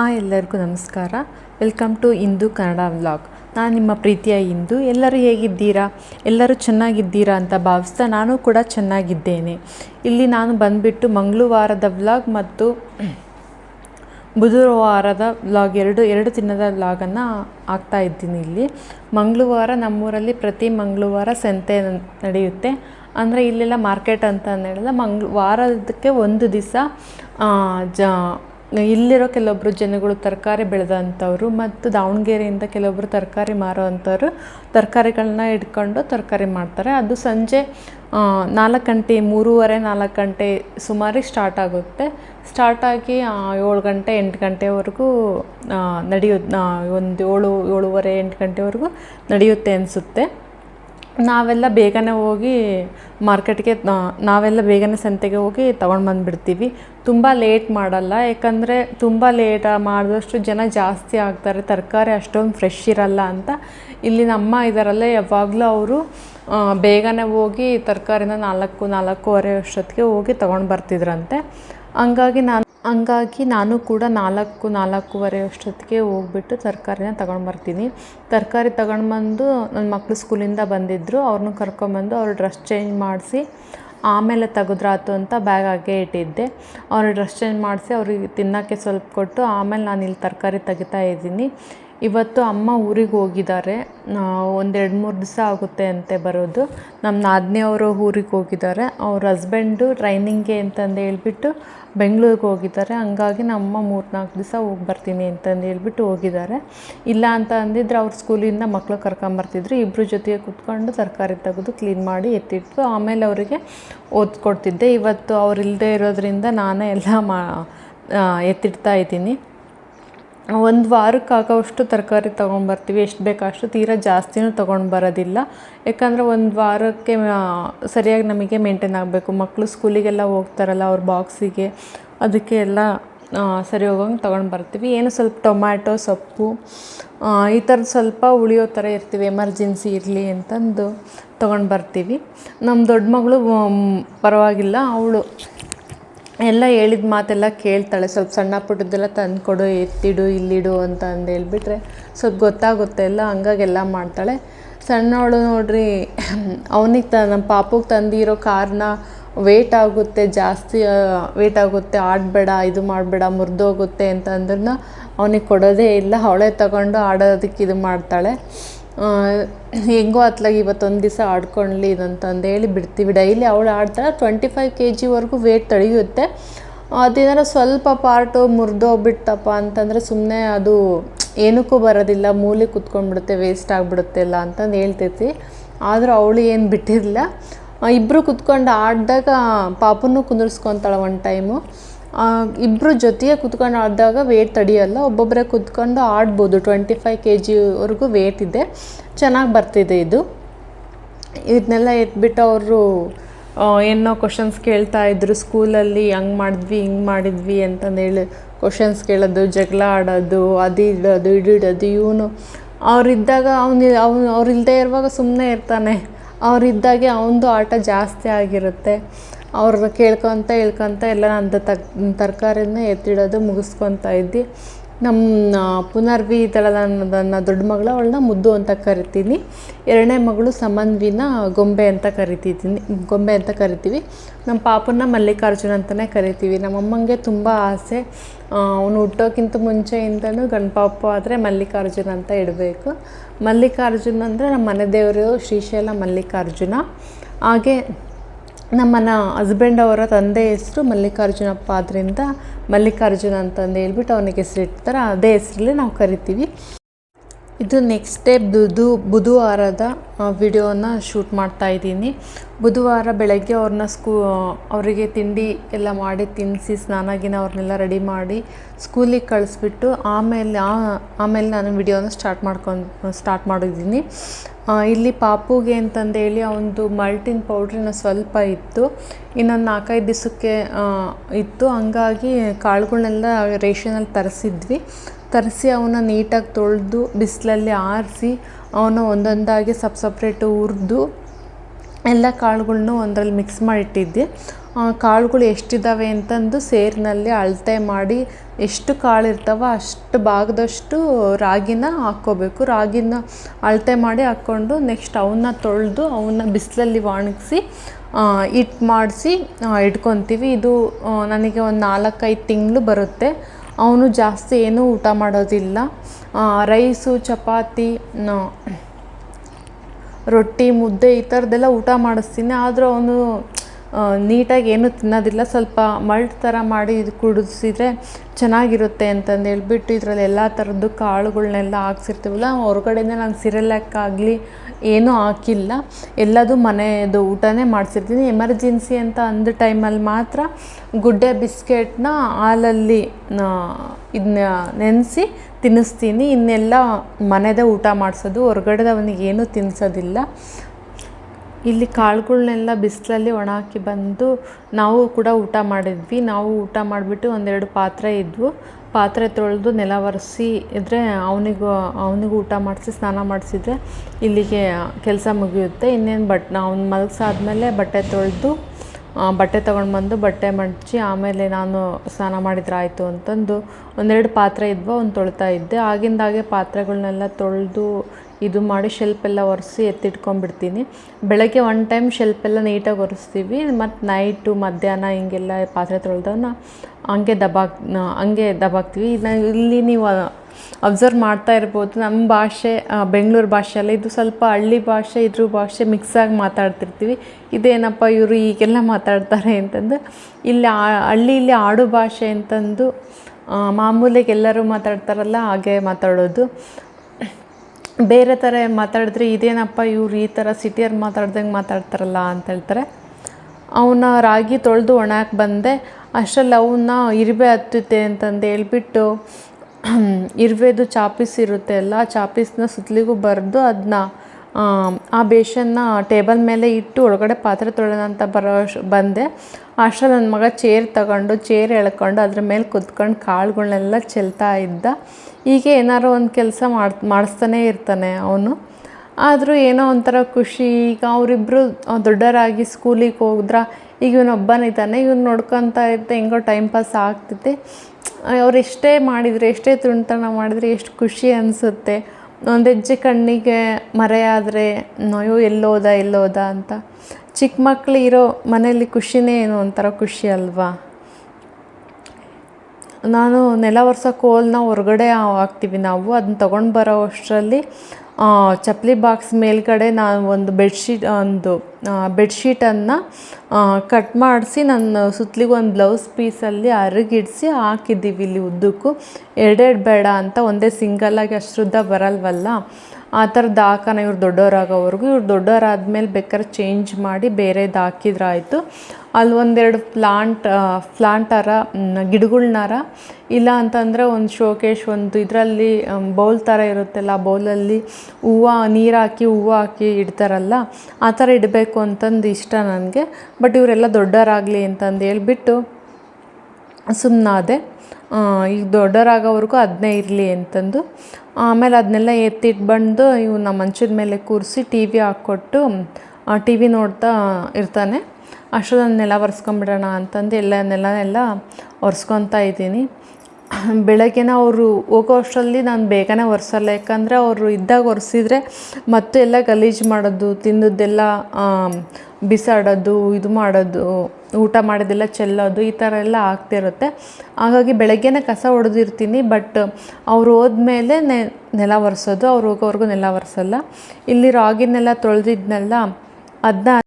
ಆ ಎಲ್ಲರಿಗೂ ನಮಸ್ಕಾರ. Welcome to Indu Kannada vlog ನಾನು ನಿಮ್ಮ ಪ್ರೀತಿಯ ಇಂದು. ಎಲ್ಲರೂ ಹೇಗಿದ್ದೀರಾ? ಎಲ್ಲರೂ ಚೆನ್ನಾಗಿದ್ದೀರಾ ಅಂತ ಭಾವಿಸ್ತಾ ನಾನು ಕೂಡ ಚೆನ್ನಾಗಿದ್ದೇನೆ. ಇಲ್ಲಿ ನಾನು ಬಂದುಬಿಟ್ಟು ಮಂಗಳವಾರದ ವ್ಲಾಗ್ ಮತ್ತು ಬುಧವಾರದ ವ್ಲಾಗ್ ಎರಡು ಎರಡು ದಿನದ ವ್ಲಾಗನ್ನು ಹಾಕ್ತಾ ಇದ್ದೀನಿ ಇಲ್ಲಿ. ಮಂಗಳವಾರ ನಮ್ಮೂರಲ್ಲಿ ಪ್ರತಿ ಮಂಗಳವಾರ ಸಂತೆ ನಡೆಯುತ್ತೆ. ಅಂದರೆ ಇಲ್ಲೆಲ್ಲ ಮಾರ್ಕೆಟ್ ಅಂತ ಹೇಳಿದ್ರೆ ಮಂಗ್, ವಾರದಕ್ಕೆ ಒಂದು ದಿವಸ ಜ ಇಲ್ಲಿರೋ ಕೆಲವೊಬ್ಬರು ಜನಗಳು ತರಕಾರಿ ಬೆಳೆದಂಥವ್ರು ಮತ್ತು ದಾವಣಗೆರೆಯಿಂದ ಕೆಲವೊಬ್ಬರು ತರಕಾರಿ ಮಾರೋವಂಥವ್ರು ತರಕಾರಿಗಳನ್ನ ಇಟ್ಕೊಂಡು ತರಕಾರಿ ಮಾಡ್ತಾರೆ. ಅದು ಸಂಜೆ ನಾಲ್ಕು ಗಂಟೆ, ಮೂರುವರೆ ನಾಲ್ಕು ಗಂಟೆ ಸುಮಾರಿಗೆ ಸ್ಟಾರ್ಟ್ ಆಗುತ್ತೆ. ಸ್ಟಾರ್ಟ್ ಆಗಿ ಏಳು ಗಂಟೆ, ಎಂಟು ಗಂಟೆವರೆಗೂ ನಡೆಯುತ್ತೆ ಒಂದು ಏಳು, ಏಳುವರೆ, ಎಂಟು ಗಂಟೆವರೆಗೂ ನಡೆಯುತ್ತೆ ಅನಿಸುತ್ತೆ. ನಾವೆಲ್ಲ ಬೇಗನೆ ಹೋಗಿ ಮಾರ್ಕೆಟ್ಗೆ ನಾವೆಲ್ಲ ಬೇಗನೆ ಸಂತೆಗೆ ಹೋಗಿ ತೊಗೊಂಡು ಬಂದುಬಿಡ್ತೀವಿ. ತುಂಬ ಲೇಟ್ ಮಾಡಲ್ಲ, ಯಾಕಂದರೆ ತುಂಬ ಲೇಟ್ ಮಾಡಿದಷ್ಟು ಜನ ಜಾಸ್ತಿ ಆಗ್ತಾರೆ, ತರಕಾರಿ ಅಷ್ಟೊಂದು ಫ್ರೆಶ್ ಇರಲ್ಲ ಅಂತ. ಇಲ್ಲಿ ನಮ್ಮ ಇದರಲ್ಲೇ ಯಾವಾಗಲೂ ಅವರು ಬೇಗನೆ ಹೋಗಿ ತರಕಾರಿನ ನಾಲ್ಕು, ನಾಲ್ಕೂವರೆ ಅಷ್ಟೊತ್ತಿಗೆ ಹೋಗಿ ತೊಗೊಂಡು ಬರ್ತಿದ್ರಂತೆ. ಹಂಗಾಗಿ ನಾನು ಹಂಗಾಗಿ ನಾನು ಕೂಡ ನಾಲ್ಕು, ನಾಲ್ಕೂವರೆ ಅಷ್ಟೊತ್ತಿಗೆ ಹೋಗ್ಬಿಟ್ಟು ತರಕಾರಿನ ತಗೊಂಡು ಬರ್ತೀನಿ. ತರಕಾರಿ ತಗೊಂಡು ಬಂದು ನನ್ನ ಮಕ್ಕಳು ಸ್ಕೂಲಿಂದ ಬಂದಿದ್ದರು ಅವ್ರನ್ನ ಕರ್ಕೊಂಬಂದು ಅವ್ರ ಡ್ರೆಸ್ ಚೇಂಜ್ ಮಾಡಿಸಿ ಆಮೇಲೆ ತೆಗೆದ್ರಾತು ಅಂತ ಬ್ಯಾಗ್ ಹಾಗೆ ಇಟ್ಟಿದ್ದೆ. ಅವ್ರ ಡ್ರೆಸ್ ಚೇಂಜ್ ಮಾಡಿಸಿ ಅವ್ರಿಗೆ ತಿನ್ನೋಕ್ಕೆ ಸ್ವಲ್ಪ ಕೊಟ್ಟು ಆಮೇಲೆ ನಾನು ಇಲ್ಲಿ ತರಕಾರಿ ತೆಗಿತಾ ಇದ್ದೀನಿ. ಇವತ್ತು ಅಮ್ಮ ಊರಿಗೆ ಹೋಗಿದ್ದಾರೆ. ಒಂದು ಎರಡು ಮೂರು ದಿವಸ ಆಗುತ್ತೆ ಅಂತೆ ಬರೋದು. ನಮ್ಮ ನಾದಿನಿ ಅವರು ಊರಿಗೆ ಹೋಗಿದ್ದಾರೆ. ಅವ್ರ ಹಸ್ಬೆಂಡು ಟ್ರೈನಿಂಗ್ಗೆ ಅಂತಂದು ಹೇಳ್ಬಿಟ್ಟು ಬೆಂಗಳೂರಿಗೆ ಹೋಗಿದ್ದಾರೆ. ಹಂಗಾಗಿ ನಮ್ಮ ಮೂರು ನಾಲ್ಕು ದಿವಸ ಹೋಗಿ ಬರ್ತೀನಿ ಅಂತಂದು ಹೇಳ್ಬಿಟ್ಟು ಹೋಗಿದ್ದಾರೆ. ಇಲ್ಲ ಅಂತ ಅಂದಿದ್ರೆ ಅವ್ರ ಸ್ಕೂಲಿಂದ ಮಕ್ಕಳು ಕರ್ಕೊಂಬರ್ತಿದ್ರು ಇಬ್ಬರು ಜೊತೆಗೆ ಕುತ್ಕೊಂಡು ತರಕಾರಿ ತೆಗೆದು ಕ್ಲೀನ್ ಮಾಡಿ ಎತ್ತಿಟ್ಟು ಆಮೇಲೆ ಅವರಿಗೆ ಓದ್ಕೊಡ್ತಿದ್ದೆ. ಇವತ್ತು ಅವ್ರು ಇರೋದ್ರಿಂದ ನಾನೇ ಎಲ್ಲ ಮಾ ಎತ್ತಿಡ್ತಾ ಇದ್ದೀನಿ. ಒಂದು ವಾರಕ್ಕೆ ಆಗೋವಷ್ಟು ತರಕಾರಿ ತೊಗೊಂಬರ್ತೀವಿ. ಎಷ್ಟು ಬೇಕೋ ಅಷ್ಟು ತೀರಾ ಜಾಸ್ತಿನೂ ತೊಗೊಂಡು ಬರೋದಿಲ್ಲ. ಯಾಕಂದರೆ ಒಂದು ವಾರಕ್ಕೆ ಸರಿಯಾಗಿ ನಮಗೆ ಮೇಂಟೈನ್ ಆಗಬೇಕು. ಮಕ್ಕಳು ಸ್ಕೂಲಿಗೆಲ್ಲ ಹೋಗ್ತಾರಲ್ಲ ಅವ್ರ ಬಾಕ್ಸಿಗೆ, ಅದಕ್ಕೆ ಎಲ್ಲ ಸರಿ ಹೋಗೋಂಗೆ ತೊಗೊಂಡು ಬರ್ತೀವಿ. ಏನು ಸ್ವಲ್ಪ ಟೊಮ್ಯಾಟೊ, ಸೊಪ್ಪು ಈ ಥರದ್ದು ಸ್ವಲ್ಪ ಉಳಿಯೋ ಥರ ಇರ್ತೀವಿ. ಎಮರ್ಜೆನ್ಸಿ ಇರಲಿ ಅಂತಂದು ತೊಗೊಂಡು ಬರ್ತೀವಿ. ನಮ್ಮ ದೊಡ್ಡ ಮಗಳು ಪರವಾಗಿಲ್ಲ. ಅವಳು ಎಲ್ಲ ಹೇಳಿದ ಮಾತೆಲ್ಲ ಕೇಳ್ತಾಳೆ. ಸ್ವಲ್ಪ ಸಣ್ಣ ಪುಟ್ಟದ್ದೆಲ್ಲ ತಂದುಕೊಡು, ಎತ್ತಿಡು, ಇಲ್ಲಿಡು ಅಂತ ಅಂದು ಹೇಳಿಬಿಟ್ರೆ ಸ್ವಲ್ಪ ಗೊತ್ತಾಗುತ್ತೆ ಎಲ್ಲ, ಹಂಗಾಗಿ ಎಲ್ಲ ಮಾಡ್ತಾಳೆ. ಸಣ್ಣವಳು ನೋಡ್ರಿ, ಅವನಿಗೆ ತ, ನಮ್ಮ ಪಾಪುಗೆ ತಂದಿರೋ ಕಾರ್ನ ವೇಟ್ ಆಗುತ್ತೆ, ಜಾಸ್ತಿ ವೇಟ್ ಆಗುತ್ತೆ, ಆಡಬೇಡ, ಇದು ಮಾಡಬೇಡ, ಮುರಿದೋಗುತ್ತೆ ಅಂತಂದ್ರೂ ಅವನಿಗೆ ಕೊಡೋದೇ ಇಲ್ಲ. ಅವಳೇ ತಗೊಂಡು ಆಡೋದಕ್ಕೆ ಇದು ಮಾಡ್ತಾಳೆ. ಹೆಂಗೋ ಅತ್ಲಾಗ ಇವತ್ತೊಂದು ದಿವಸ ಆಡ್ಕೊಳ್ಳಿ ಇದಂತಂದು ಹೇಳಿ ಬಿಡ್ತೀವಿ. ಡೈಲಿ ಅವಳು ಆಡ್ತಾಳೆ ಟ್ವೆಂಟಿ ಫೈವ್ ಕೆ ಜಿವರೆಗೂ ವೇಟ್ ತಳಿಯುತ್ತೆ. ಅದೇನಾರ ಸ್ವಲ್ಪ ಪಾರ್ಟು ಮುರಿದೋಗ್ಬಿಟ್ಟಪ್ಪ ಅಂತಂದರೆ ಸುಮ್ಮನೆ ಅದು ಏನಕ್ಕೂ ಬರೋದಿಲ್ಲ, ಮೂಲೆ ಕುತ್ಕೊಂಡ್ಬಿಡುತ್ತೆ ವೇಸ್ಟ್ ಆಗಿಬಿಡುತ್ತೆ ಇಲ್ಲ ಅಂತಂದು ಹೇಳ್ತೈತಿ. ಆದರೂ ಅವಳು ಏನು ಬಿಟ್ಟಿರಲಿಲ್ಲ. ಇಬ್ಬರು ಕುತ್ಕೊಂಡು ಆಡಿದಾಗ ಪಾಪನೂ ಕುಂದಿರ್ಸ್ಕೊತಾಳೆ ಒನ್ ಟೈಮು ಇಬ್ಬರು ಜೊತೆಗೆ ಕುತ್ಕೊಂಡು ಆಡಿದಾಗ ವೇಟ್ ತಡೆಯಲ್ಲ ಒಬ್ಬೊಬ್ಬರೇ ಕುತ್ಕೊಂಡು ಆಡ್ಬೋದು. ಟ್ವೆಂಟಿ ಫೈವ್ ಕೆ ಜಿವರೆಗೂ ವೇಟ್ ಇದೆ. ಚೆನ್ನಾಗಿ ಬರ್ತಿದೆ ಇದು. ಇದನ್ನೆಲ್ಲ ಎತ್ಬಿಟ್ಟು ಅವರು ಏನೋ ಕ್ವಶನ್ಸ್ ಕೇಳ್ತಾ ಇದ್ರು. ಸ್ಕೂಲಲ್ಲಿ ಹಂಗೆ ಮಾಡಿದ್ವಿ, ಹಿಂಗೆ ಮಾಡಿದ್ವಿ ಅಂತಂದೇಳಿ ಕ್ವಶನ್ಸ್ ಕೇಳೋದು, ಜಗಳ ಆಡೋದು, ಅದು ಇಡೋದು ಇಡಿಡೋದು ಇವನು. ಅವರಿದ್ದಾಗ ಅವನು ಅವನು ಅವ್ರು ಇಲ್ಲದೆ ಇರುವಾಗ ಸುಮ್ಮನೆ ಇರ್ತಾನೆ. ಅವರಿದ್ದಾಗೆ ಅವನದು ಆಟ ಜಾಸ್ತಿ ಆಗಿರುತ್ತೆ. ಅವ್ರನ್ನ ಕೇಳ್ಕೊತ ಹೇಳ್ಕೊತ ಎಲ್ಲ ನಂದು ತಕ್, ತರಕಾರಿನ ಎತ್ತಿಡೋದು ಮುಗಿಸ್ಕೊತಾ ಇದ್ದು. ನಮ್ಮ ಪುನರ್ವಿ ನನ್ನ ದೊಡ್ಡ ಮಗಳು ಅವಳನ್ನ ಮುದ್ದು ಅಂತ ಕರಿತೀನಿ. ಎರಡನೇ ಮಗಳು ಸಮನ್ವಿನ ಗೊಂಬೆ ಅಂತ ಕರಿತಿದ್ದೀನಿ, ಗೊಂಬೆ ಅಂತ ಕರಿತೀವಿ. ನಮ್ಮ ಪಾಪನ ಮಲ್ಲಿಕಾರ್ಜುನ ಅಂತಲೇ ಕರಿತೀವಿ. ನಮ್ಮಮ್ಮಂಗೆ ತುಂಬ ಆಸೆ. ಅವನು ಹುಟ್ಟೋಕ್ಕಿಂತ ಮುಂಚೆಯಿಂದನೂ ಗಣಪಾಪ ಆದರೆ ಮಲ್ಲಿಕಾರ್ಜುನ ಅಂತ ಇಡಬೇಕು. ಮಲ್ಲಿಕಾರ್ಜುನ ಅಂದರೆ ನಮ್ಮ ಮನೆ ದೇವರು ಶ್ರೀಶೈಲ ಮಲ್ಲಿಕಾರ್ಜುನ. ಹಾಗೆ ನಮ್ಮನ ಹಸ್ಬೆಂಡ್ ಅವರ ತಂದೆ ಹೆಸರು ಮಲ್ಲಿಕಾರ್ಜುನಪ್ಪ ಆದ್ದರಿಂದ ಮಲ್ಲಿಕಾರ್ಜುನ ಅಂತಂದು ಹೇಳ್ಬಿಟ್ಟು ಅವನಿಗೆ ಹೆಸರಿಡ್ತಾರೆ ಅದೇ ಹೆಸರಲ್ಲೇ ನಾವು ಕರಿತೀವಿ. ಇದು ನೆಕ್ಸ್ಟ್ ಡೇ ಬುದು ಬುಧವಾರದ ವಿಡಿಯೋನ ಶೂಟ್ ಮಾಡ್ತಾ ಇದ್ದೀನಿ. ಬುಧವಾರ ಬೆಳಗ್ಗೆ ಅವ್ರನ್ನ ಸ್ಕೂ ಅವರಿಗೆ ತಿಂಡಿ ಎಲ್ಲ ಮಾಡಿ ತಿನ್ನಿಸಿ ಸ್ನಾನ ಗಿನ ಅವ್ರನ್ನೆಲ್ಲ ರೆಡಿ ಮಾಡಿ ಸ್ಕೂಲಿಗೆ ಕಳಿಸ್ಬಿಟ್ಟು ಆಮೇಲೆ ಆಮೇಲೆ ನಾನು ವಿಡಿಯೋನ ಸ್ಟಾರ್ಟ್ ಮಾಡ್ಕೊಂಡು ಸ್ಟಾರ್ಟ್ ಮಾಡಿದ್ದೀನಿ. ಇಲ್ಲಿ ಪಾಪುಗೆ ಅಂತಂದೇಳಿ ಅವನದು ಮಲ್ಟಿನ್ ಪೌಡ್ರಿನ ಸ್ವಲ್ಪ ಇತ್ತು. ಇನ್ನೊಂದು ನಾಲ್ಕೈದು ದಿವಸಕ್ಕೆ ಇತ್ತು. ಹಂಗಾಗಿ ಕಾಳುಗಳನ್ನೆಲ್ಲ ರೇಷನಲ್ಲಿ ತರಿಸಿದ್ವಿ. ತರಿಸಿ ಅವನ್ನ ನೀಟಾಗಿ ತೊಳೆದು ಬಿಸಿಲಲ್ಲಿ ಆರಿಸಿ ಅವನ್ನ ಒಂದೊಂದಾಗಿ ಸಪ್ ಸಪ್ರೇಟು ಹುರಿದು ಎಲ್ಲ ಕಾಳುಗಳ್ನು ಒಂದರಲ್ಲಿ ಮಿಕ್ಸ್ ಮಾಡಿಟ್ಟಿದ್ದೆ. ಕಾಳುಗಳು ಎಷ್ಟಿದ್ದಾವೆ ಅಂತಂದು ಸೇರಿನಲ್ಲಿ ಅಳತೆ ಮಾಡಿ ಎಷ್ಟು ಕಾಳು ಇರ್ತಾವೆ ಅಷ್ಟು ಭಾಗದಷ್ಟು ರಾಗಿನ ಹಾಕ್ಕೋಬೇಕು. ರಾಗಿನ ಅಳತೆ ಮಾಡಿ ಹಾಕ್ಕೊಂಡು ನೆಕ್ಸ್ಟ್ ಅವನ್ನ ತೊಳೆದು ಅವನ್ನ ಬಿಸಿಲಲ್ಲಿ ಒಣಗಿಸಿ ಹಿಟ್ಟು ಮಾಡಿಸಿ ಇಟ್ಕೊತೀವಿ. ಇದು ನನಗೆ ಒಂದು ನಾಲ್ಕೈದು ತಿಂಗಳು ಬರುತ್ತೆ. ಅವನು ಜಾಸ್ತಿ ಏನೂ ಊಟ ಮಾಡೋದಿಲ್ಲ. ರೈಸು, ಚಪಾತಿ ರೊಟ್ಟಿ, ಮುದ್ದೆ ಈ ಥರದ್ದೆಲ್ಲ ಊಟ ಮಾಡಿಸ್ತೀನಿ. ಆದರೂ ಅವನು ನೀಟಾಗಿ ಏನೂ ತಿನ್ನೋದಿಲ್ಲ, ಸ್ವಲ್ಪ ಮಲ್ಟ್ ಥರ ಮಾಡಿ ಇದು ಕುಡಿಸಿದ್ರೆ ಚೆನ್ನಾಗಿರುತ್ತೆ ಅಂತಂದು ಹೇಳ್ಬಿಟ್ಟು ಇದರಲ್ಲಿ ಎಲ್ಲ ಥರದ್ದು ಕಾಳುಗಳನ್ನೆಲ್ಲ ಹಾಕ್ಸಿರ್ತೀವಲ್ಲ ಹೊರಗಡೆ ನಾನು ಸಿರೆಲ್ಯಾಕ್ ಆಗಲಿ ಏನೂ ಹಾಕಿಲ್ಲ. ಎಲ್ಲದೂ ಮನೆಯದು ಊಟನೇ ಮಾಡಿಸಿರ್ತೀನಿ. ಎಮರ್ಜೆನ್ಸಿ ಅಂತ ಅಂದ ಟೈಮಲ್ಲಿ ಮಾತ್ರ ಗುಡ್ಡೆ ಬಿಸ್ಕೆಟ್ನ ಹಾಲಲ್ಲಿ ಇದನ್ನ ನೆನೆಸಿ ತಿನ್ನಿಸ್ತೀನಿ. ಇನ್ನೆಲ್ಲ ಮನೆದೇ ಊಟ ಮಾಡಿಸೋದು ಹೊರಗಡೆದವನಿಗೆ ಏನೂ ತಿನ್ನಿಸೋದಿಲ್ಲ ಇಲ್ಲಿ ಕಾಳುಗಳ್ನೆಲ್ಲ ಬಿಸಿಲಲ್ಲಿ ಒಣ ಹಾಕಿ ಬಂದು ನಾವು ಕೂಡ ಊಟ ಮಾಡಿದ್ವಿ. ನಾವು ಊಟ ಮಾಡಿಬಿಟ್ಟು ಒಂದೆರಡು ಪಾತ್ರೆ ಇದ್ವು. ಪಾತ್ರೆ ತೊಳೆದು ನೆಲ ಒರೆಸಿ ಇದ್ದರೆ ಅವನಿಗೂ ಅವನಿಗೂ ಊಟ ಮಾಡಿಸಿ, ಸ್ನಾನ ಮಾಡಿಸಿದ್ರೆ ಇಲ್ಲಿಗೆ ಕೆಲಸ ಮುಗಿಯುತ್ತೆ. ಇನ್ನೇನು ಬಟ್, ಅವ್ನು ಮಲಗಿಸಾದ್ಮೇಲೆ ಬಟ್ಟೆ ತೊಳೆದು ಬಟ್ಟೆ ತೊಗೊಂಡು ಬಂದು ಬಟ್ಟೆ ಮಡಚಿ ಆಮೇಲೆ ನಾನು ಸ್ನಾನ ಮಾಡಿದ್ರೆ ಆಯಿತು ಅಂತಂದು ಒಂದೆರಡು ಪಾತ್ರೆ ಇದ್ವು ಅವ್ನು ತೊಳ್ತಾ ಇದ್ದೆ. ಆಗಿಂದಾಗೆ ಪಾತ್ರೆಗಳನ್ನೆಲ್ಲ ತೊಳೆದು ಇದು ಮಾಡಿ ಶೆಲ್ಫೆಲ್ಲ ಒರೆಸಿ ಎತ್ತಿಟ್ಕೊಂಡ್ಬಿಡ್ತೀನಿ. ಬೆಳಗ್ಗೆ ಒನ್ ಟೈಮ್ ಶೆಲ್ಪೆಲ್ಲ ನೀಟಾಗಿ ಒರೆಸ್ತೀವಿ. ಮತ್ತು ನೈಟು ಮಧ್ಯಾಹ್ನ ಹಿಂಗೆಲ್ಲ ಪಾತ್ರೆ ತೊಳೆದವನ್ನ ಹಂಗೆ ದಬಾಕ್ ಹಂಗೆ ದಬಾಕ್ತೀವಿ ಇಲ್ಲಿ ನೀವು ಅಬ್ಸರ್ವ್ ಮಾಡ್ತಾ ಇರ್ಬೋದು. ನಮ್ಮ ಭಾಷೆ ಬೆಂಗಳೂರು ಭಾಷೆಯಲ್ಲ, ಇದು ಸ್ವಲ್ಪ ಹಳ್ಳಿ ಭಾಷೆ, ಇದ್ರ ಭಾಷೆ ಮಿಕ್ಸಾಗಿ ಮಾತಾಡ್ತಿರ್ತೀವಿ. ಇದೇನಪ್ಪ ಇವರು ಈಗೆಲ್ಲ ಮಾತಾಡ್ತಾರೆ ಅಂತಂದು, ಇಲ್ಲಿ ಹಳ್ಳಿಯಲ್ಲಿ ಆಡು ಭಾಷೆ ಅಂತಂದು ಮಾಮೂಲಿಗೆ ಎಲ್ಲರೂ ಮಾತಾಡ್ತಾರಲ್ಲ, ಹಾಗೆ ಮಾತಾಡೋದು. ಬೇರೆ ಥರ ಮಾತಾಡಿದ್ರೆ ಇದೇನಪ್ಪ ಇವ್ರು ಈ ಥರ ಸಿಟಿಯವ್ರು ಮಾತಾಡ್ದಂಗೆ ಮಾತಾಡ್ತಾರಲ್ಲ ಅಂತ ಹೇಳ್ತಾರೆ. ಅವನ್ನ ರಾಗಿ ತೊಳೆದು ಒಣಕ್ಕೆ ಬಂದೆ ಅಷ್ಟರಲ್ಲಿ ಅವನ್ನ ಇರುವೆ ಹತ್ತುತ್ತೆ ಅಂತಂದು ಹೇಳ್ಬಿಟ್ಟು ಇರುವೆದು ಚಾಪೀಸ್ ಇರುತ್ತೆ ಅಲ್ಲ ಚಾಪಿಸ್ನ ಸುತ್ತಲಿಗೂ ಬರೆದು ಅದನ್ನ ಆ ಬೇಷನ್ನ ಟೇಬಲ್ ಮೇಲೆ ಇಟ್ಟು ಒಳಗಡೆ ಪಾತ್ರೆ ತೊಳೆಯೋಣ ಅಂತ ಬರೋ ಬಂದೆ. ಅಷ್ಟ್ರಲ್ಲಿ ನನ್ನ ಮಗ ಚೇರ್ ತಗೊಂಡು, ಚೇರ್ ಎಳ್ಕೊಂಡು ಅದ್ರ ಮೇಲೆ ಕುತ್ಕೊಂಡು ಕಾಳುಗಳನ್ನೆಲ್ಲ ಚೆಲ್ತಾ ಇದ್ದ. ಹೀಗೆ ಏನಾರು ಒಂದು ಕೆಲಸ ಮಾಡಿ, ಮಾಡಿಸ್ತಾನೇ ಇರ್ತಾನೆ ಅವನು. ಆದರೂ ಏನೋ ಒಂಥರ ಖುಷಿ. ಈಗ ಅವರಿಬ್ಬರು ದೊಡ್ಡವರಾಗಿ ಸ್ಕೂಲಿಗೆ ಹೋದ್ರೆ ಈಗ ಇವನೊಬ್ಬನಿದ್ದಾನೆ ಇವ್ನು ನೋಡ್ಕೊತಾ ಇದ್ದೆ, ಹೆಂಗೋ ಟೈಮ್ ಪಾಸ್ ಆಗ್ತೈತೆ ಅವ್ರು ಎಷ್ಟೇ ಮಾಡಿದರೆ, ಎಷ್ಟೇ ತುಂಟತನ ಮಾಡಿದರೆ ಎಷ್ಟು ಖುಷಿ ಅನಿಸುತ್ತೆ. ಒಂದು ಹೆಜ್ಜೆ ಕಣ್ಣಿಗೆ ಮರೆಯಾದರೆ ಅಯ್ಯೋ ಎಲ್ಲೋದ ಎಲ್ಲೋದ ಅಂತ. ಚಿಕ್ಕ ಮಕ್ಕಳು ಇರೋ ಮನೆಯಲ್ಲಿ ಖುಷಿನೇ ಏನೋ ಒಂಥರ ಖುಷಿ ಅಲ್ವಾ? ನಾನು ನೆಲ ವರ್ಷ ಕೋಲನ್ನ ಹೊರಗಡೆ ಹಾಕ್ತೀವಿ ನಾವು ಅದನ್ನ ತೊಗೊಂಡು ಬರೋ ಅಷ್ಟರಲ್ಲಿ ಚಪ್ಪಲಿ ಬಾಕ್ಸ್ ಮೇಲ್ಗಡೆ ನಾನು ಒಂದು ಬೆಡ್ಶೀಟ್ ಒಂದು ಬೆಡ್ಶೀಟನ್ನು ಕಟ್ ಮಾಡಿಸಿ ನನ್ನ ಸುತ್ತಲಿಗೆ ಒಂದು ಬ್ಲೌಸ್ ಪೀಸಲ್ಲಿ ಅರಗಿಡಿಸಿ ಹಾಕಿದ್ದೀವಿ ಇಲ್ಲಿ ಉದ್ದಕ್ಕೂ. ಎರಡೆರಡು ಬೇಡ ಅಂತ ಒಂದೇ ಸಿಂಗಲ್ಲಾಗಿ ಅಷ್ಟುದ್ದ ಬರಲ್ವಲ್ಲ? ಆ ಥರದ್ದು ಹಾಕೋಣ ಇವ್ರು ದೊಡ್ಡವರಾಗೋವರೆಗೂ ಇವ್ರು ದೊಡ್ಡವರಾದ್ಮೇಲೆ ಬೇಕಾದ್ರೆ ಚೇಂಜ್ ಮಾಡಿ ಬೇರೆದು ಹಾಕಿದ್ರೆ ಆಯಿತು. ಅಲ್ಲಿ ಒಂದೆರಡು ಪ್ಲಾಂಟ್ ಪ್ಲಾಂಟರ ಗಿಡಗಳ್ನಾರ ಇಲ್ಲ ಅಂತಂದರೆ ಒಂದು ಶೋಕೇಶ್ ಒಂದು ಇದರಲ್ಲಿ ಬೌಲ್ ಥರ ಇರುತ್ತಲ್ಲ, ಆ ಬೌಲಲ್ಲಿ ಹೂವು, ನೀರು ಹಾಕಿ, ಹೂವು ಹಾಕಿ ಇಡ್ತಾರಲ್ಲ, ಆ ಥರ ಇಡಬೇಕು ಅಂತಂದು ಇಷ್ಟ ನನಗೆ. ಬಟ್ ಇವರೆಲ್ಲ ದೊಡ್ಡವರಾಗಲಿ ಅಂತಂದು ಹೇಳ್ಬಿಟ್ಟು ಸುಮ್ಮನಾದೆ ಈಗ ದೊಡ್ಡವರಾಗೋವರೆಗೂ ಅದನ್ನೇ ಇರಲಿ ಅಂತಂದು. ಆಮೇಲೆ ಅದನ್ನೆಲ್ಲ ಎತ್ತಿಟ್ಟು ಬಂದು ಇವನ್ನ ಮಂಚದ ಮೇಲೆ ಕೂರಿಸಿ ಟಿ ವಿ ಹಾಕ್ಕೊಟ್ಟು ಟಿ ವಿ ನೋಡ್ತಾ ಇರ್ತಾನೆ. ಅಷ್ಟರಲ್ಲಿ ನೆಲ ಒರೆಸ್ಕೊಂಬಿಡೋಣ ಅಂತಂದು ಎಲ್ಲ ನೆಲನೆಲ್ಲ ಒರೆಸ್ಕೊತಾ ಇದ್ದೀನಿ. ಬೆಳಗ್ಗೆನೇ ಅವರು ಹೋಗೋ ಅಷ್ಟರಲ್ಲಿ ನಾನು ಬೇಗನೆ ಒರೆಸಲ್ಲ, ಯಾಕಂದರೆ ಅವರು ಇದ್ದಾಗ ಒರೆಸಿದ್ರೆ ಮತ್ತೆ ಎಲ್ಲ ಗಲೀಜು ಮಾಡೋದು, ತಿಂದದ್ದೆಲ್ಲ ಬಿಸಾಡೋದು, ಇದು ಮಾಡೋದು, ಊಟ ಮಾಡೋದೆಲ್ಲ ಚೆಲ್ಲೋದು, ಈ ಥರ ಎಲ್ಲ ಆಗ್ತಿರುತ್ತೆ ಹಾಗಾಗಿ ಬೆಳಗ್ಗೆನೇ ಕಸ ಹೊಡೆದಿರ್ತೀನಿ ಬಟ್ ಅವ್ರು ಹೋದ್ಮೇಲೆ ನೆಲ ಒರೆಸೋದು, ಅವ್ರು ಹೋಗೋವರೆಗೂ ನೆಲ ಒರೆಸಲ್ಲ. ಇಲ್ಲಿ ರಾಗಿನೆಲ್ಲ ತೊಳೆದಿದ್ನೆಲ್ಲ, ಅದನ್ನ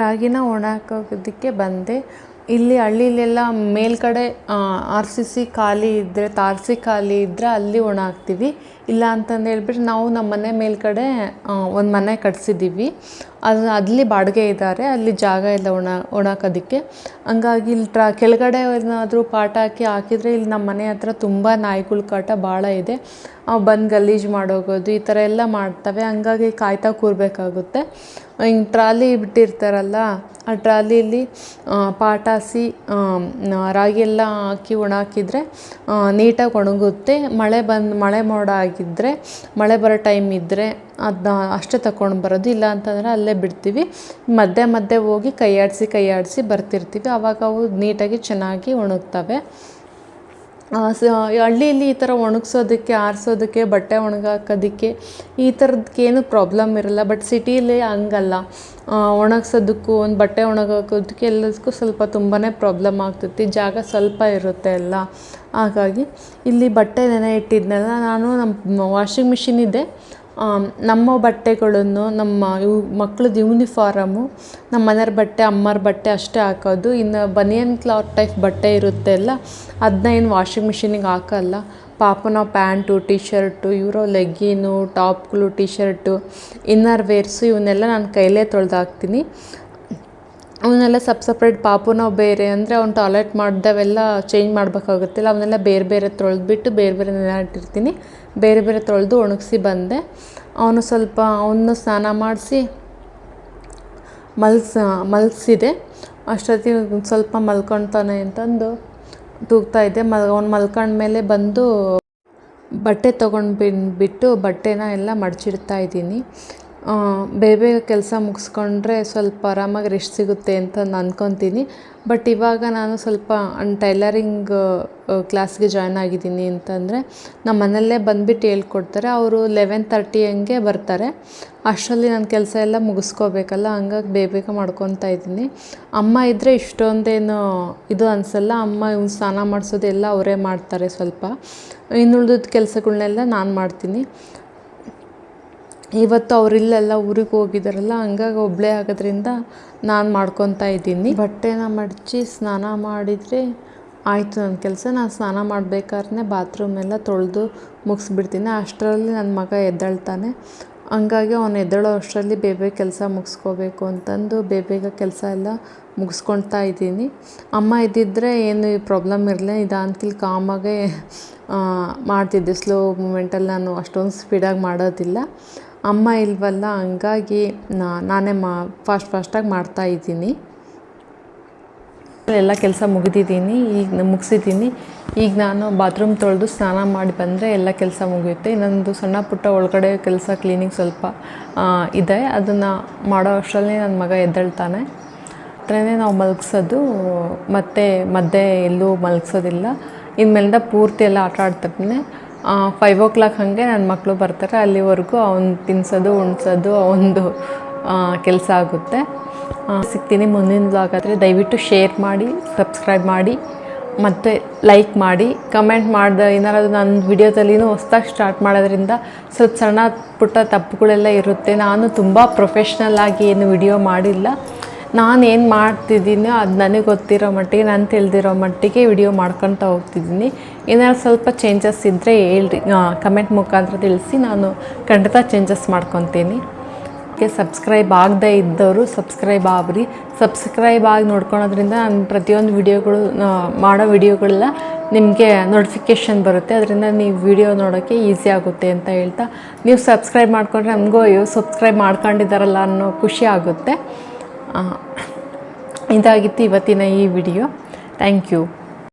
ರಾಗಿನ ಒಣ ಹಾಕೋದಕ್ಕೆ ಬಂದೆ. ಇಲ್ಲಿ ಹಳ್ಳಿಲೆಲ್ಲ ಮೇಲ್ಗಡೆ ಆರ್ ಸಿ ಸಿ ಖಾಲಿ ಇದ್ದರೆ ತಾರಸಿ ಖಾಲಿ ಇದ್ದರೆ ಅಲ್ಲಿ ಒಣ ಹಾಕ್ತೀವಿ. ಇಲ್ಲ ಅಂತಂದು ಹೇಳ್ಬಿಟ್ಟು ನಾವು ನಮ್ಮ ಮನೆ ಮೇಲ್ಗಡೆ ಒಂದು ಮನೆ ಕಟ್ಸಿದ್ದೀವಿ. ಅದು ಅಲ್ಲಿ ಬಾಡಿಗೆ ಇದ್ದಾರೆ, ಅಲ್ಲಿ ಜಾಗ ಇಲ್ಲ ಒಣ ಒಣಾಕೋದಕ್ಕೆ ಹಂಗಾಗಿ ಇಲ್ಲಿ ಟ್ರಾ, ಕೆಳಗಡೆ ಏನಾದರೂ ಪಾಠ ಹಾಕಿ ಹಾಕಿದರೆ ಇಲ್ಲಿ ನಮ್ಮ ಮನೆ ಹತ್ರ ತುಂಬ ನಾಯಿಗಳ ಕಾಟ ಭಾಳ ಇದೆ. ಬಂದು ಗಲೀಜು ಮಾಡೋಗೋದು, ಈ ಥರ ಎಲ್ಲ ಮಾಡ್ತವೆ. ಹಂಗಾಗಿ ಕಾಯ್ತಾ ಕೂರಬೇಕಾಗುತ್ತೆ. ಹಿಂಗೆ ಟ್ರಾಲಿ ಬಿಟ್ಟಿರ್ತಾರಲ್ಲ, ಆ ಟ್ರಾಲಿಯಲ್ಲಿ ಪಾಟಾಸಿ ರಾಗಿ ಎಲ್ಲ ಹಾಕಿ ಒಣ ಹಾಕಿದರೆ ನೀಟಾಗಿ ಒಣಗುತ್ತೆ. ಮಳೆ ಬಂದು, ಮಳೆ ಮೋಡ ಆಗಿದ್ದರೆ ಮಳೆ ಬರೋ ಟೈಮ್ ಇದ್ದರೆ ಅದನ್ನ ಅಷ್ಟೇ ತಗೊಂಡು ಬರೋದು. ಇಲ್ಲ ಅಂತಂದರೆ ಅಲ್ಲೇ ಬಿಡ್ತೀವಿ. ಮಧ್ಯೆ ಮಧ್ಯೆ ಹೋಗಿ ಕೈಯಾಡಿಸಿ ಕೈಯಾಡಿಸಿ ಬರ್ತಿರ್ತೀವಿ. ಆವಾಗ ಅವು ನೀಟಾಗಿ ಚೆನ್ನಾಗಿ ಒಣಗ್ತವೆ ಸ ಹಳ್ಳಿಯಲ್ಲಿ ಈ ಥರ ಒಣಗ್ಸೋದಕ್ಕೆ, ಆರಿಸೋದಕ್ಕೆ, ಬಟ್ಟೆ ಒಣಗಾಕೋದಕ್ಕೆ ಈ ಥರದ್ಕೇನು ಪ್ರಾಬ್ಲಮ್ ಇರಲ್ಲ. ಬಟ್ ಸಿಟೀಲಿ ಹಂಗಲ್ಲ. ಒಣಗಿಸೋದಕ್ಕೂ, ಒಂದು ಬಟ್ಟೆ ಒಣಗಾಕೋದಕ್ಕೆ ಎಲ್ಲದಕ್ಕೂ ಸ್ವಲ್ಪ ತುಂಬಾ ಪ್ರಾಬ್ಲಮ್ ಆಗ್ತೈತಿ. ಜಾಗ ಸ್ವಲ್ಪ ಇರುತ್ತೆ ಎಲ್ಲ. ಹಾಗಾಗಿ ಇಲ್ಲಿ ಬಟ್ಟೆ ನೆನೆ ಇಟ್ಟಿದ್ನೆಲ್ಲ, ನಾನು ನಮ್ಮ ವಾಷಿಂಗ್ ಮಿಷಿನ್ ಇದೆ. ನಮ್ಮ ಬಟ್ಟೆಗಳನ್ನು, ನಮ್ಮ ಇವು ಮಕ್ಳದ್ದು ಯೂನಿಫಾರಮು ನಮ್ಮ ಮನೆಯವ್ರ ಬಟ್ಟೆ ಅಮ್ಮರ ಬಟ್ಟೆ ಅಷ್ಟೇ ಹಾಕೋದು. ಇನ್ನು ಬನಿಯನ್ ಕ್ಲಾತ್ ಟೈಪ್ ಬಟ್ಟೆ ಇರುತ್ತೆ ಅಲ್ಲ ಅದನ್ನ ಏನು ವಾಷಿಂಗ್ ಮಿಷಿನಿಗೆ ಹಾಕಲ್ಲ. ಪಾಪನ ಪ್ಯಾಂಟು ಟಿ ಶರ್ಟು ಇವರು ಲೆಗ್ಗಿನು ಟಾಪ್ಗಳು ಟಿ ಶರ್ಟು ಇನ್ನರ್ ವೇರ್ಸು ಇವನ್ನೆಲ್ಲ ನಾನು ಕೈಲೇ ತೊಳೆದಾಕ್ತೀನಿ ಅವನ್ನೆಲ್ಲ ಸಪ್ ಸಪ್ರೇಟ್ ಪಾಪುನ ಬೇರೆ ಅಂದರೆ ಅವ್ನು ಟಾಯ್ಲೆಟ್ ಮಾಡಿದವೆಲ್ಲ ಚೇಂಜ್ ಮಾಡಬೇಕಾಗುತ್ತಲ್ಲ, ಅವನ್ನೆಲ್ಲ ಬೇರೆ ಬೇರೆ ತೊಳೆದ್ಬಿಟ್ಟು ಬೇರೆ ಬೇರೆ ನೆನೆಯಿಟ್ಟಿರ್ತೀನಿ ಬೇರೆ ಬೇರೆ ತೊಳೆದು ಒಣಗಿಸಿ ಬಂದೆ. ಅವನು ಸ್ವಲ್ಪ ಅವನು ಸ್ನಾನ ಮಾಡಿಸಿ ಮಲ್ಸ ಮಲಗಿಸಿದೆ ಅಷ್ಟೊತ್ತಿಗೆ ಸ್ವಲ್ಪ ಮಲ್ಕೊಳ್ತಾನೆ ಅಂತಂದು ತೂಗ್ತಾ ಇದ್ದೆ. ಮಲ್, ಅವ್ನು ಮಲ್ಕೊಂಡ್ಮೇಲೆ ಬಂದು ಬಟ್ಟೆ ತೊಗೊಂಡು ಬಿಟ್ಟು ಬಟ್ಟೆನ ಎಲ್ಲ ಮಡಚಿಡ್ತಾ ಇದ್ದೀನಿ. ಬೇಗ ಬೇಗ ಕೆಲಸ ಮುಗಿಸ್ಕೊಂಡ್ರೆ ಸ್ವಲ್ಪ ಆರಾಮಾಗಿ ರೆಸ್ಟ್ ಸಿಗುತ್ತೆ ಅಂತ ನಾನು ಅಂದ್ಕೊತೀನಿ ಬಟ್ ಇವಾಗ ನಾನು ಸ್ವಲ್ಪ ಟೈಲರಿಂಗ್ ಕ್ಲಾಸ್ಗೆ ಜಾಯ್ನ್ ಆಗಿದ್ದೀನಿ ಅಂತಂದರೆ ನಮ್ಮ ಮನೆಯಲ್ಲೇ ಬಂದುಬಿಟ್ಟು ಹೇಳ್ಕೊಡ್ತಾರೆ. ಅವರು ಲೆವೆನ್ ತರ್ಟಿ ಹಂಗೆ ಬರ್ತಾರೆ. ಅಷ್ಟರಲ್ಲಿ ನಾನು ಕೆಲಸ ಎಲ್ಲ ಮುಗಿಸ್ಕೋಬೇಕಲ್ಲ, ಹಂಗಾಗಿ ಬೇಗ ಬೇಗ ಮಾಡ್ಕೊತಾ ಇದ್ದೀನಿ. ಅಮ್ಮ ಇದ್ದರೆ ಇಷ್ಟೊಂದೇನು ಇದು ಅನಿಸಲ್ಲ. ಅಮ್ಮ ಇವ್ನು ಸ್ನಾನ ಮಾಡಿಸೋದೆಲ್ಲ ಅವರೇ ಮಾಡ್ತಾರೆ ಸ್ವಲ್ಪ. ಇನ್ನುಳಿದ ಕೆಲಸಗಳ್ನೆಲ್ಲ ನಾನು ಮಾಡ್ತೀನಿ. ಇವತ್ತು ಅವರಿಲ್ಲೆಲ್ಲ ಊರಿಗೆ ಹೋಗಿದ್ದಾರಲ್ಲ ಹಂಗಾಗಿ ಒಬ್ಬಳೇ ಆಗೋದ್ರಿಂದ ನಾನು ಮಾಡ್ಕೊತಾ ಇದ್ದೀನಿ. ಬಟ್ಟೆನ ಮಡಚಿ ಸ್ನಾನ ಮಾಡಿದರೆ ಆಯಿತು ನನ್ನ ಕೆಲಸ, ನಾನು ಸ್ನಾನ ಮಾಡಬೇಕಾದ್ರೆ ಬಾತ್ರೂಮ್ ಎಲ್ಲ ತೊಳೆದು ಮುಗಿಸ್ಬಿಡ್ತೀನಿ. ಅಷ್ಟರಲ್ಲಿ ನನ್ನ ಮಗ ಎದ್ದೇಳ್ತಾನೆ. ಹಂಗಾಗಿ ಅವನು ಎದ್ದೇಳೋ ಅಷ್ಟರಲ್ಲಿ ಬೇಗ ಕೆಲಸ ಮುಗಿಸ್ಕೋಬೇಕು ಅಂತಂದು ಬೇಬೇಗ ಬೇಗ ಕೆಲಸ ಎಲ್ಲ ಮುಗಿಸ್ಕೊಳ್ತಾ ಇದ್ದೀನಿ. ಅಮ್ಮ ಇದ್ದಿದ್ದರೆ ಏನು ಪ್ರಾಬ್ಲಮ್ ಇರಲಿಲ್ಲ. ನಿಧಾನಕ್ಕೆ ಕಾಮಾಗೆ ಮಾಡ್ತಿದ್ದೆ. ಸ್ಲೋ ಮೂಮೆಂಟಲ್ಲಿ ನಾನು ಅಷ್ಟೊಂದು ಸ್ಪೀಡಾಗಿ ಮಾಡೋದಿಲ್ಲ. ಅಮ್ಮ ಇಲ್ವಲ್ಲ, ಹಂಗಾಗಿ ನಾನೇ ಮಾ ಫಾಸ್ಟ್ ಫಾಸ್ಟಾಗಿ ಮಾಡ್ತಾ ಇದ್ದೀನಿ. ಎಲ್ಲ ಕೆಲಸ ಮುಗಿದಿದ್ದೀನಿ, ಈಗ ಮುಗಿಸಿದ್ದೀನಿ. ಈಗ ನಾನು ಬಾತ್ರೂಮ್ ತೊಳೆದು ಸ್ನಾನ ಮಾಡಿ ಬಂದರೆ ಎಲ್ಲ ಕೆಲಸ ಮುಗಿಯುತ್ತೆ. ಇನ್ನೊಂದು ಸಣ್ಣ ಪುಟ್ಟ ಒಳಗಡೆ ಕೆಲಸ ಕ್ಲೀನಿಂಗ್ ಸ್ವಲ್ಪ ಇದೆ. ಅದನ್ನು ಮಾಡೋ ಅಷ್ಟರಲ್ಲಿ ನನ್ನ ಮಗ ಎದ್ದೇಳ್ತಾನೆ. ಹತ್ರನೇ ನಾವು ಮಲಗಿಸೋದು. ಮತ್ತು ಮದ್ದೆ ಎಲ್ಲೂ ಮಲಗಿಸೋದಿಲ್ಲ. ಇನ್ಮೇಲಿಂದ ಪೂರ್ತಿ ಎಲ್ಲ ಆಟ ಆಡ್ತಿರ್ತೀನಿ ಫೈವ್ ಓ ಕ್ಲಾಕ್ ಹಾಗೆ ನನ್ನ ಮಕ್ಕಳು ಬರ್ತಾರೆ. ಅಲ್ಲಿವರೆಗೂ ಅವ್ನು ತಿನ್ಸೋದು, ಉಣ್ಸೋದು ಒಂದು ಕೆಲಸ ಆಗುತ್ತೆ. ಸಿಗ್ತೀನಿ ಮುಂದಿನ ಬ್ಲಾಗ್ ಆದರೆ ದಯವಿಟ್ಟು ಶೇರ್ ಮಾಡಿ ಸಬ್ಸ್ಕ್ರೈಬ್ ಮಾಡಿ, ಮತ್ತು ಲೈಕ್ ಮಾಡಿ ಕಮೆಂಟ್ ಮಾಡಿದ ಏನಾರು ನನ್ನ ವಿಡಿಯೋದಲ್ಲಿನೂ ಹೊಸ್ದಾಗಿ ಸ್ಟಾರ್ಟ್ ಮಾಡೋದ್ರಿಂದ ಸ್ವಲ್ಪ ಸಣ್ಣ ಪುಟ್ಟ ತಪ್ಪುಗಳೆಲ್ಲ ಇರುತ್ತೆ. ನಾನು ತುಂಬ ಪ್ರೊಫೆಷ್ನಲ್ ಆಗಿ ಏನು ವಿಡಿಯೋ ಮಾಡಿಲ್ಲ. ನಾನು ಏನು ಮಾಡ್ತಿದ್ದೀನೋ ಅದು ನನಗೆ ಗೊತ್ತಿರೋ ಮಟ್ಟಿಗೆ, ನಾನು ತಿಳಿದಿರೋ ಮಟ್ಟಿಗೆ ವಿಡಿಯೋ ಮಾಡ್ಕೊತಾ ಹೋಗ್ತಿದ್ದೀನಿ. ಏನಾದ್ರು ಸ್ವಲ್ಪ ಚೇಂಜಸ್ ಇದ್ದರೆ ಹೇಳ್ರಿ. ಕಮೆಂಟ್ ಮುಖಾಂತರ ತಿಳಿಸಿ ನಾನು ಖಂಡಿತ ಚೇಂಜಸ್ ಮಾಡ್ಕೊತೀನಿ. ಸಬ್ಸ್ಕ್ರೈಬ್ ಆಗದೇ ಇದ್ದವರು ಸಬ್ಸ್ಕ್ರೈಬ್ ಆಗ್ರಿ. ಸಬ್ಸ್ಕ್ರೈಬ್ ಆಗಿ ನೋಡ್ಕೊಳೋದ್ರಿಂದ ನಾನು ಪ್ರತಿಯೊಂದು ವಿಡಿಯೋಗಳು ಮಾಡೋ ವಿಡಿಯೋಗಳೆಲ್ಲ ನಿಮಗೆ ನೋಟಿಫಿಕೇಷನ್ ಬರುತ್ತೆ. ಅದರಿಂದ ನೀವು ವಿಡಿಯೋ ನೋಡೋಕ್ಕೆ ಈಸಿ ಆಗುತ್ತೆ ಅಂತ ಹೇಳ್ತಾ. ನೀವು ಸಬ್ಸ್ಕ್ರೈಬ್ ಮಾಡ್ಕೊಂಡ್ರೆ ನಮಗೂ ಅಯ್ಯೋ ಸಬ್ಸ್ಕ್ರೈಬ್ ಮಾಡ್ಕೊಂಡಿದ್ದಾರಲ್ಲ ಅನ್ನೋ ಖುಷಿ ಆಗುತ್ತೆ. ಇದಾಗಿತ್ತು ಇವತ್ತಿನ ಈ ವಿಡಿಯೋ. Thank you